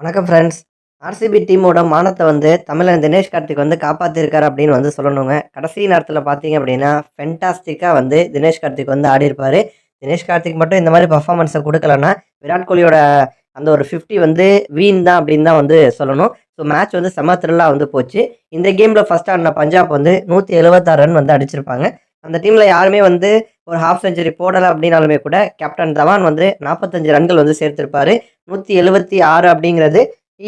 வணக்கம் friends RCB டீமோட மானத்தை வந்து தமிழன் தினேஷ் கார்த்திக் வந்து காப்பாற்றிருக்காரு அப்படின்னு வந்து சொல்லணுங்க. கடைசி நேரத்தில் பார்த்தீங்க அப்படின்னா ஃபென்டாஸ்டிக்காக வந்து தினேஷ் கார்த்திக் வந்து ஆடி தினேஷ் கார்த்திக் மட்டும் இந்த மாதிரி பர்ஃபார்மன்ஸை கொடுக்கலன்னா விராட் கோலியோட அந்த ஒரு ஃபிஃப்டி வந்து வீண் தான் அப்படின்னு தான் வந்து சொல்லணும். ஸோ மேட்ச் வந்து செம த்ரில்லாக வந்து போச்சு. இந்த கேமில் ஃபஸ்ட் ஆடின பஞ்சாப் வந்து நூற்றி எழுபத்தாறு ரன் வந்து அடிச்சிருப்பாங்க. அந்த டீமில் யாருமே வந்து ஒரு ஹாஃப் செஞ்சுரி போடலை அப்படின்னாலுமே கூட கேப்டன் தவான் வந்து நாற்பத்தஞ்சு ரன்கள் வந்து சேர்த்திருப்பார். நூற்றி எழுபத்தி ஆறு அப்படிங்கிறது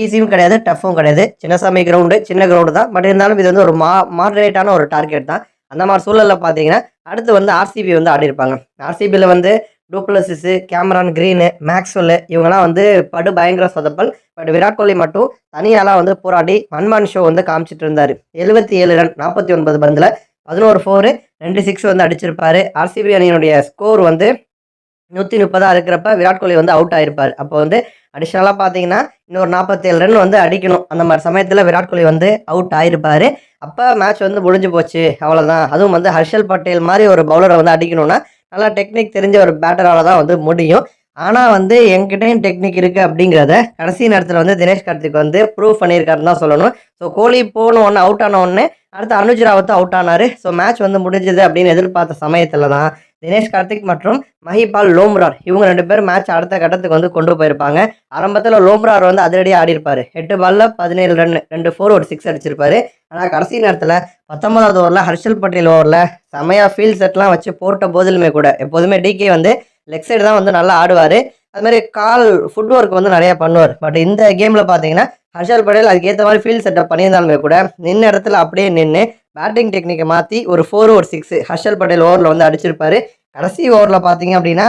ஈஸியும் கிடையாது டஃப்பும் கிடையாது. சின்னசாமி கிரவுண்டு சின்ன கிரவுண்டு தான். பட் இருந்தாலும் இது வந்து ஒரு மா மாடரேட்டான ஒரு டார்கெட் தான். அந்த மாதிரி சூழலில் பார்த்தீங்கன்னா அடுத்து வந்து ஆர்சிபி வந்து ஆடி இருப்பாங்க ஆர்சிபியில் வந்து டூப்ளசிஸு கேமரான் க்ரீனு மேக்ஸ்வெல்லு இவங்கெல்லாம் வந்து படு பயங்கர சொதப்பல். பட் விராட் கோலி மட்டும் தனியாலாம் வந்து போராடி மன்மான் ஷோ வந்து காமிச்சிட்டு இருந்தார். எழுபத்தி ஏழு ரன் நாற்பத்தி ஒன்பது பந்தில் பதினோரு ஃபோரு ரெண்டு சிக்ஸ் வந்து அடிச்சிருப்பாரு. ஆர்சிபி அணியினுடைய ஸ்கோர் வந்து நூற்றி முப்பதாக இருக்கிறப்ப விராட் கோலி வந்து அவுட் ஆயிருப்பார். அப்போ வந்து அடிஷ்னலாக பார்த்தீங்கன்னா இன்னொரு நாற்பத்தேழு ரன் வந்து அடிக்கணும். அந்த மாதிரி சமயத்தில் விராட் கோலி வந்து அவுட் ஆயிருப்பார். அப்போ மேட்ச் வந்து முடிஞ்சு போச்சு. அவ்வளோதான் அதுவும் வந்து ஹர்ஷல் பட்டேல் மாதிரி ஒரு பவுலரை வந்து அடிக்கணும்னா நல்லா டெக்னிக் தெரிஞ்ச ஒரு பேட்டரால் தான் வந்து முடியும். ஆனால் வந்து என்கிட்டயும் டெக்னிக் இருக்குது அப்படிங்கிறத கடைசி நேரத்தில் வந்து தினேஷ் கார்த்திக் வந்து ப்ரூவ் பண்ணியிருக்காருன்னு தான் சொல்லணும். ஸோ கோலி போன ஒன்று அவுட் ஆன உடனே அடுத்து அனுஜ் ராவத்து அவுட் ஆனார். ஸோ மேட்ச் வந்து முடிஞ்சது அப்படின்னு எதிர்பார்த்த சமயத்தில் தான் தினேஷ் கார்த்திக் மற்றும் மஹிபால் லோம்ரார் இவங்க ரெண்டு பேரும் மேட்ச் அடுத்த கட்டத்துக்கு வந்து கொண்டு போயிருப்பாங்க. ஆரம்பத்தில் லோம்ரார் வந்து அதிரடியாக ஆடிருப்பார் எட்டு பாலில் பதினேழு ரன் ரெண்டு ஃபோர் ஒரு சிக்ஸ் அடிச்சிருப்பாரு. ஆனால் கடைசி நேரத்தில் பத்தொன்பதாவது ஓவரில் ஹர்ஷல் பட்டேல் ஓவரில் செமையாக ஃபீல்ட் செட்லாம் வச்சு போட்ட போதிலுமே கூட எப்போதுமே டிகே வந்து லெக் சைடு தான் வந்து நல்லா ஆடுவார். அது மாதிரி கால் ஃபுட் ஒர்க் வந்து நிறையா பண்ணுவார். பட் இந்த கேமில் பார்த்தீங்கன்னா ஹர்ஷல் படேல் அதுக்கேற்ற மாதிரி ஃபீல்ட் செட்டப் பண்ணியிருந்தாலுமே கூட நின்ன இடத்துல அப்படியே நின்று பேட்டிங் டெக்னிக்கை மாற்றி ஒரு four over six Harshal Patel ஓவரில் வந்து அடிச்சிருப்பாரு. கடைசி ஓவரில் பார்த்தீங்க அப்படின்னா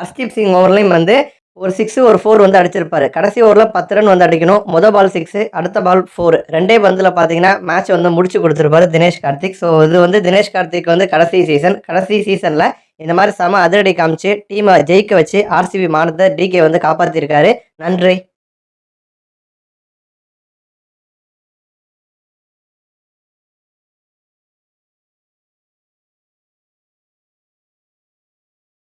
ஹர்ஷ்தீப் சிங் ஓவர்லையும் வந்து ஒரு சிக்ஸு ஒரு ஃபோர் வந்து அடிச்சிருப்பார். கடைசி ஓவரில் பத்து ரன் வந்து அடிக்கணும். மொதல் பால் சிக்ஸு அடுத்த பால் ஃபோர் ரெண்டே பந்தில் பார்த்தீங்கன்னா மேட்ச் வந்து முடிச்சு கொடுத்துருப்பாரு தினேஷ் கார்த்திக். ஸோ இது வந்து தினேஷ் கார்த்திக் வந்து கடைசி சீசன் கடைசி சீசனில் இந்த மாதிரி செம அதிரடி காமிச்சு டீமை ஜெயிக்க வச்சு ஆர்சிபி மானத்தை டிகே வந்து காப்பாற்றிருக்காரு நன்றி.